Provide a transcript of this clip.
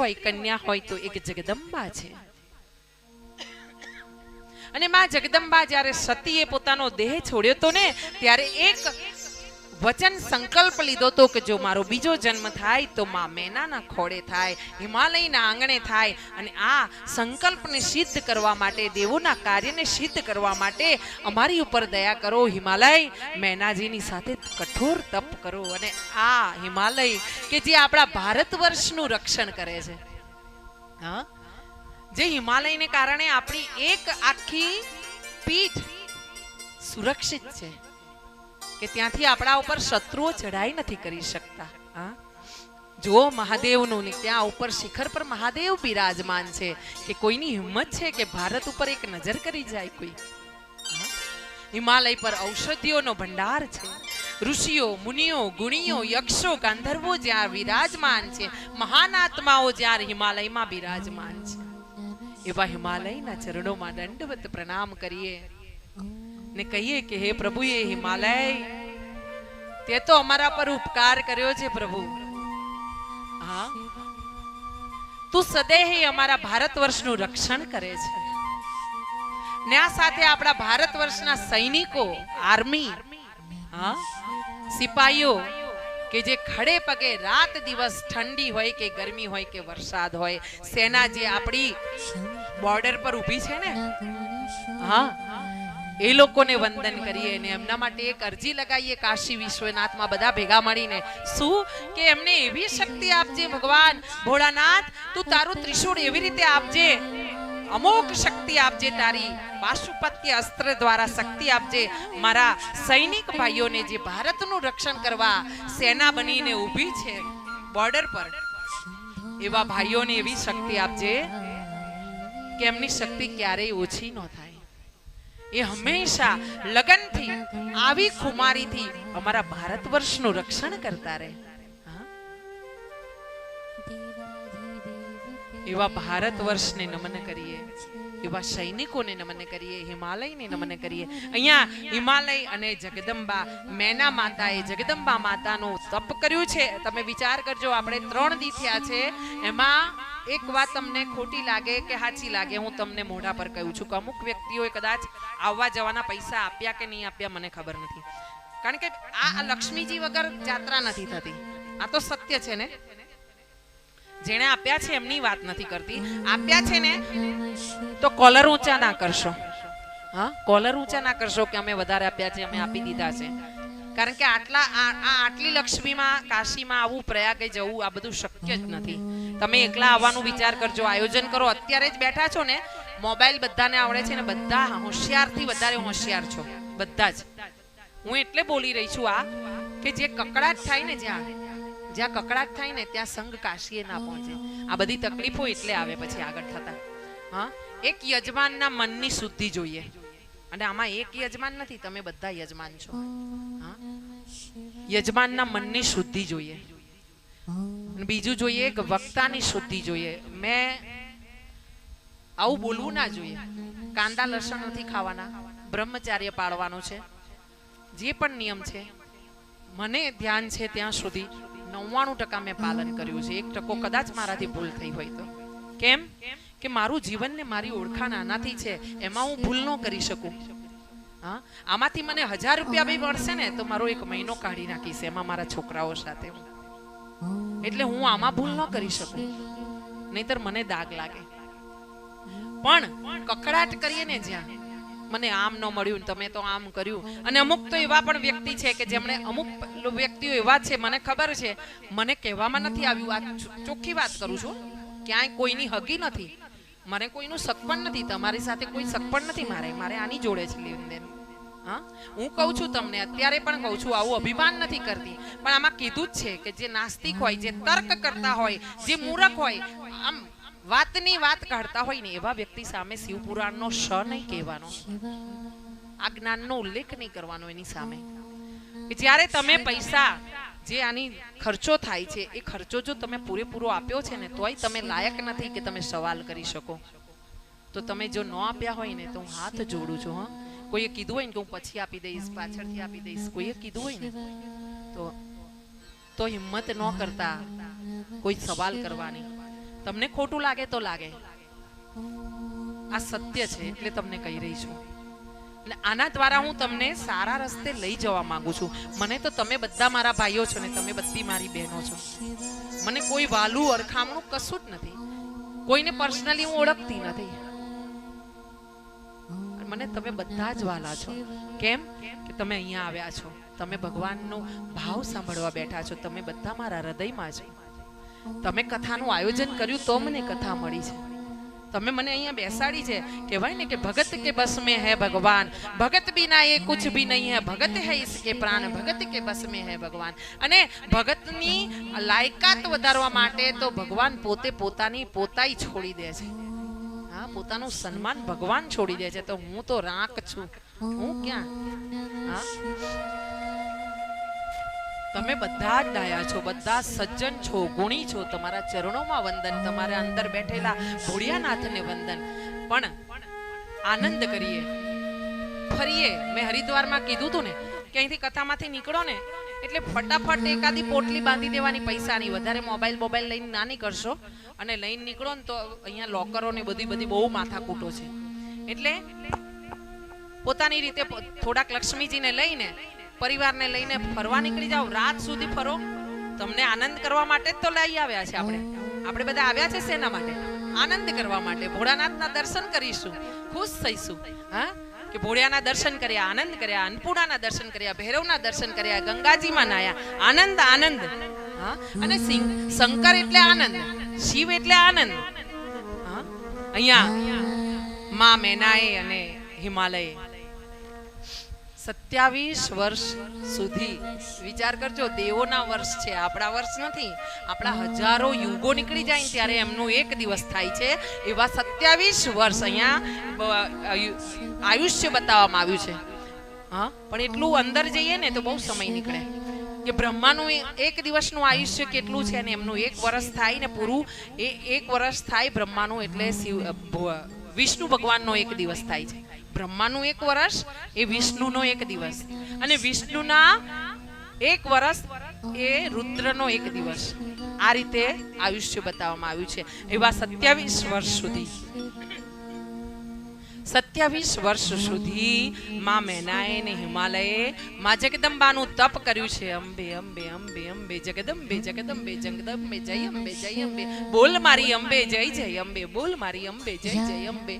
હોય, કન્યા હોય તો એક જગદંબા છે. અને માં જગદંબા જ્યારે સતીએ પોતાનો દેહ છોડ્યો તો ને, ત્યારે એક વચન સંકલ્પ લીધો તો કે જો મારો બીજો જન્મ થાય તો મા મેનાના ખોળે થાય, હિમાલયના આંગણે થાય અને આ સંકલ્પને સિદ્ધ કરવા માટે, દેવોના કાર્યને સિદ્ધ કરવા માટે અમારી ઉપર દયા કરો. હિમાલય મેનાજીની સાથે કઠોર તપ કરો અને આ હિમાલય કે જે આપણા ભારત વર્ષનું રક્ષણ કરે છે. હા? જે હિમાલયને કારણે આપણી એક આખી પીઠ સુરક્ષિત છે. કે ત્યાંથી આપણા ઉપર શત્રુઓ ચઢાઈ નથી કરી શકતા. હા? જુઓ મહાદેવનું ને ત્યાં ઉપર શિખર પર મહાદેવ બિરાજમાન છે કે કોઈની હિંમત છે કે ભારત ઉપર એક નજર કરી જાય કોઈ? હિમાલય પર ઔષધિઓનો ભંડાર છે. ઋષિઓ, મુનિઓ, ગુણીઓ, યક્ષો, ગાંધર્વો જ્યાં વિરાજમાન છે, મહાન આત્માઓ જ્યાં હિમાલયમાં બિરાજમાન છે. એવા હિમાલયના ચરણોમાં દંડવત પ્રણામ કરીએ. ને કહીએ કે, હે પ્રભુ, એ હિમાલય. તે તો અમારા પર ઉપકાર કર્યો છે, પ્રભુ. હા? તું સદેહ અમારા ભારત વર્ષનું રક્ષણ કરે છે. ને આ સાથે આપણા ભારત વર્ષના સૈનિકો, આર્મી, હા સિપાહીઓ કે જે ખડે પગે રાત દિવસ ઠંડી હોય કે ગરમી હોય કે વરસાદ હોય, સેના જે આપણી બોર્ડર પર ઊભી છે ને? હા? એ લોકોને વંદન કરીએ ને એમના માટે એક અરજી લગાવીએ કાશી વિશ્વનાથમાં બધા ભેગા મળીને. શું? કે એમને એવી શક્તિ આપજે ભગવાન. ભોળાનાથ, તું તારું ત્રિશુળ એવી રીતે આપજે. અમોક શક્તિ આપજે તારી. પાશુપત્ય અસ્ત્ર દ્વારા શક્તિ આપજે. મારા સૈનિક ભાઈઓને જે ભારતનું રક્ષણ કરવા સેના બનીને ઊભી છે બોર્ડર પર, એવા ભાઈઓને એવી શક્તિ આપજે કે એમની શક્તિ ક્યારેય ઓછી ન થાય. એ હંમેશા લગનથી આવી ખુમારીથી અમારા ભારત વર્ષનું રક્ષણ કરતા રહે. એવા ભારત વર્ષને નમન કરીએ. એવા સૈનિકોને નમન કરીએ હિમાલયને નમન કરીએ. અહીંયા હિમાલય અને જગદંબા મેના માતાએ જગદંબા માતાનું તપ કર્યું છે. તમે વિચાર કરજો આપણે ત્રણ દી થયા છે. એમાં એક વાત તમને ખોટી લાગે કે સાચી લાગે હું તમને મોઢા પર કહું છું કે અમુક વ્યક્તિઓએ કદાચ આવવા જવાના પૈસા આપ્યા કે નહીં આપ્યા મને ખબર નથી. કારણ કે આ આ લક્ષ્મીજી વગર જાત્રા નથી થતી. આ તો સત્ય છે ને? જેણે આપ્યા છે એમની વાત નથી કરતી. આપ્યા છે ને, તો કોલર ઊંચા ના કરશો. હા કોલર ઊંચા ના કરશો કે અમે વધારે આપ્યા છે, અમે આપી દીધા છે. કારણ કે આટલા, આ આટલી લક્ષ્મીમાં, કાશીમાં આવું પ્રયાગે જવું, આ બધું શક્ય જ નથી. તમે એકલા આવવાનું વિચાર કરજો. આયોજન કરો. અત્યારે જ બેઠા છો ને, મોબાઈલ બધાને આવડે છે ને, બધા હોશિયારથી વધારે હોશિયાર છો. બધા જ. હું એટલે બોલી રહી છું આ, કે જે કકડાટ થાય ને જ્યાં જ્યાં કકડાટ થાય ને, ત્યાં સંઘ કાશીએ ના પહોંચે. આ બધી તકલીફો એટલે આવે પછી આગળ થતા. હા? એક યજમાનના મનની શુદ્ધિ જોઈએ. અને આમાં એક યજમાન નથી, તમે બધા યજમાન છો. હા? યજમાનના મનની શુદ્ધિ જોઈએ. બીજું જોઈએ કે વક્તાની શુદ્ધિ જોઈએ. મેં આવું બોલવું ના જોઈએ. કાંદા લસણ નથી ખાવાના, બ્રહ્મચાર્ય પાળવાનું છે. જે પણ નિયમ છે, મને ધ્યાન છે ત્યાં સુધી નવ્વાણું ટકા મેં પાલન કર્યું છે. એક ટકો કદાચ મારાથી ભૂલ થઈ હોય તો. કેમ? કે મારું જીવન ને મારી ઓળખાણ આનાથી છે. એમાં હું ભૂલ ન કરી શકું. હા? આમાંથી મને હજાર રૂપિયા બી મળશે ને તો મારો એક મહિનો કાઢી નાખીશ. એમાં મારા છોકરાઓ સાથે હું. એટલે હું આમાં ભૂલ ન કરી શકું. નહીતર મને દાગ લાગે. પણ કકડાટ કરીએ ને જ્યાં મને આમ ન મળ્યું તમે તો આમ કર્યું. અને અમુક તો એવા પણ વ્યક્તિ છે કે જેમણે અમુક વ્યક્તિઓ એવા છે, મને ખબર છે. મને કહેવામાં નથી આવ્યું. આ ચોખ્ખી વાત કરું છું. ક્યાંય કોઈની હગી નથી. મને કોઈનું સગપણ નથી. તમારી સાથે કોઈ સગપણ પણ નથી મારે. મારે આની જોડે છે લેનદેન હા? હું કહું છું તમને, અત્યારે પણ કહું છું, આવું અભિમાન નથી કરતી. પણ આમાં કીધું જ છે કે જે નાસ્તિક હોય, જે તર્ક કરતા હોય, જે મૂરખ હોય, આમ વાતની વાત કાઢતા હોય ને એવા વ્યક્તિ સામે શિવપુરાણનો શ નહીં કહેવાનો. આ જ્ઞાનનો ઉલ્લેખ નહીં કરવાનો એની સામે. જ્યારે તમે પૈસા જે આની ખર્ચો થાય છે, એ ખર્ચો જો તમે પૂરેપૂરો આપ્યો છે ને, તોય તમે લાયક નથી કે તમે સવાલ કરી શકો. તો તમે જો ન આપ્યા હોય ને, તો હું હાથ જોડું છું, હા. કોઈએ કીધું હોય ને કે હું પછી આપી દઈશ, પાછળથી આપી દઈશ, કોઈએ કીધું હોય ને, તો તો હિંમત ન કરતા કોઈ સવાલ કરવાની. તમને ખોટું લાગે તો લાગે. આ સત્ય છે એટલે તમને કહી રહી છું. એટલે આના દ્વારા હું તમને સારા રસ્તે લઈ જવા માંગુ છું. મને તો તમે બધા મારા ભાઈઓ છો ને તમે બધી મારી બહેનો છો. મને કોઈ વાલું અરખામણું કશું જ નથી. કોઈને પર્સનલી હું ઓળખતી નથી. મને તમે બધા જ વાલા છો. કેમ? કે તમે અહીંયા આવ્યા છો. તમે ભગવાનનો ભાવ સાંભળવા બેઠા છો. તમે બધા મારા હૃદયમાં છો. તમે કથાનું આયોજન કર્યું તો મને કથા મળી છે. તમે મને અહીંયા બેસાડી છે કહેવાય ને કે ભગત કે બસ મેં હે ભગવાન, ભગત બિના એ કુછ ભી નહીં હે, ભગત હે ઇસકે પ્રાણ, ભગત કે બસ મેં હે ભગવાન. અને ભગતની લાયકાત વધારવા માટે તો ભગવાન પોતે પોતાની પોતાઈ છોડી દે છે. હા, પોતાનું સન્માન ભગવાન છોડી દે છે. તો હું તો રાંક છું. હું ક્યાં? હા? તમે બધા જ ડાયા છો, બધા સજ્જન છો, ગુણી છો, તમારા ચરણોમાં વંદન, તમારા અંદર બેઠેલા ભોળિયાનાથને વંદન. પણ આનંદ કરીએ. ફરીએ, મેં હરિદ્વારમાં કીધું હતું ને કે અહીંથી કથામાંથી નીકળો ને, એટલે ફટાફટ એકાદી પોટલી બાંધી દેવાની પૈસાની વધારે મોબાઈલ મોબાઈલ લઈને ના નીકળશો અને લઈને નીકળો ને તો અહીંયા લોકરો ને બધી બધી બહુ માથાકૂટો છે. એટલે પોતાની રીતે થોડાક લક્ષ્મીજીને લઈને પરિવારને લઈને ફરવા નીકળી જાઓ, રાત સુધી ફરો. તમને આનંદ કરવા માટે તો લઈ આવ્યા છે આપણે. આપણે બધા આવ્યા છે શેના માટે? આનંદ કરવા માટે. ભોળાનાથના દર્શન કરીશું. ખુશ થઈશું. હા? કે ભોળિયાના દર્શન કર્યા, આનંદ કર્યા, અન્નપૂર્ણાના દર્શન કર્યા, ભૈરવના દર્શન કર્યા, ગંગાજીમાં નાયા. આનંદ આનંદ. હા? અને શંકર એટલે આનંદ. શિવ એટલે આનંદ. અહીંયા મા મેનાએ અને હિમાલયે સત્યાવીસ વર્ષ સુધી. વિચાર કરજો, દેવોના વર્ષ છે, આપણા વર્ષ નથી. આપણા હજારો યુગો નીકળી જાય ત્યારે એમનું એક દિવસ થાય છે. એવા સત્યાવીસ વર્ષ અહીંયા આયુષ્ય બતાવવામાં આવ્યું છે. હા, પણ એટલું અંદર જઈએ ને તો બહુ સમય નીકળે. કે બ્રહ્માનું એક દિવસનું આયુષ્ય કેટલું છે ને એમનું એક વર્ષ થાય ને પૂરું, એ એક વર્ષ થાય બ્રહ્માનું એટલે શિવ વિષ્ણુ ભગવાનનો એક દિવસ થાય છે. બ્રહ્માનું એક વર્ષ એ વિષ્ણુનો એક દિવસ. અને વિષ્ણુના એક વર્ષ એ રુદ્રનો એક દિવસ. આ રીતે આયુષ્ય બતાવવામાં આવ્યું છે. એવા સત્યાવીસ વર્ષ સુધી. સત્યાવીસ વર્ષ સુધી માં મેનાએ ને હિમાલયે માં જગદંબાનું તપ કર્યું છે. અંબે અંબે અંબે અંબે, જગદંબે જગદંબે જગદંબે, જય અંબે જય અંબે. બોલ મારી અંબે, જય જય અંબે, બોલ મારી અંબે, જય જય અંબે.